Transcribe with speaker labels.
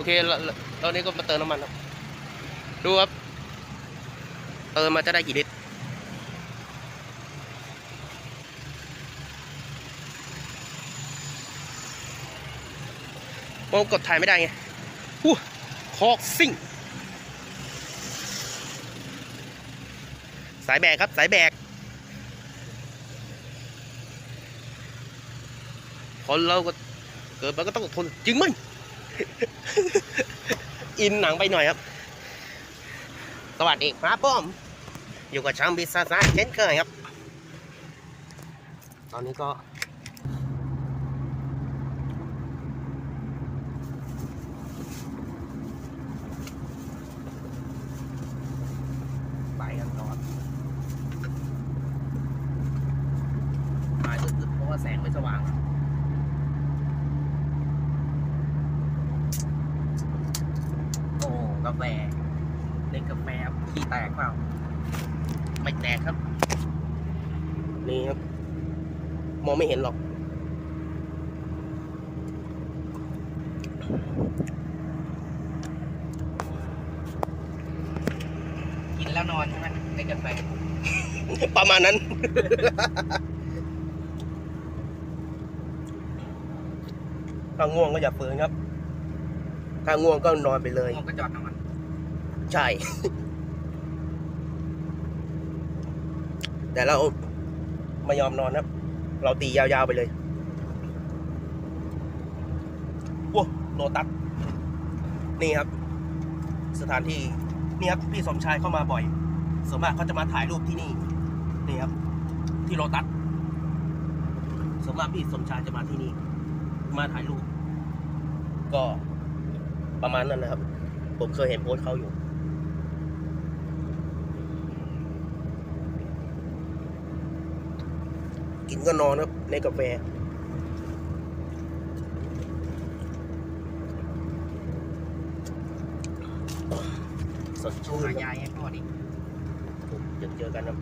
Speaker 1: โอเคแล้วนี่ก็มาเติมน้ำมันครับ ดูครับ เติมมาจะได้กี่ลิตรมองกดถ่ายไม่ได้ไงฮู้คอกซิ่ง สายแบกครับ สายแบก คนเราก็เกิดมาก็ต้องอดทนจริงมั้ย อินหนังไปหน่อยครับ สวัสดีครับป้อม อยู่กับช่างบิซาซ่าเช่นเคยครับ ตอนนี้ก็ ไปกันก่อนถ่ายลึกๆเพราะว่าแสงไม่สว่าง โอ้กาแฟเล่นกาแฟขี้แตกเปล่าไม่แตกครับ นี่ครับ มองไม่เห็นหรอก
Speaker 2: กินแล้วนอนใช่ไหมในกาแฟ
Speaker 1: ประมาณนั้น ถ้าง่วงก็อย่าฝืนครับ ถ้าง่วงก็นอนไปเลย
Speaker 2: ผมก็จอดนอน
Speaker 1: ใช่ แต่เราไม่ยอมนอนครับ เราตียาวๆไปเลยว้โลตัสนี่ครับ สถานที่นี่ครับพี่สมชายเข้ามาบ่อยส่วนมากเขาจะมาถ่ายรูปที่นี่ นี่ครับ ที่โลตัสส่วนมากพี่สมชายจะมาที่นี่ มาถ่ายรูป ก็ประมาณนั้นนะครับ ผมเคยเห็นโพสต์เขาอยู่ กินก็นอนครับ ในกาแฟ สด
Speaker 2: โทร
Speaker 1: ชื่น
Speaker 2: หา
Speaker 1: ครับ
Speaker 2: ยายให้พ่อดิ
Speaker 1: เดี๋ยวเจอกันครับ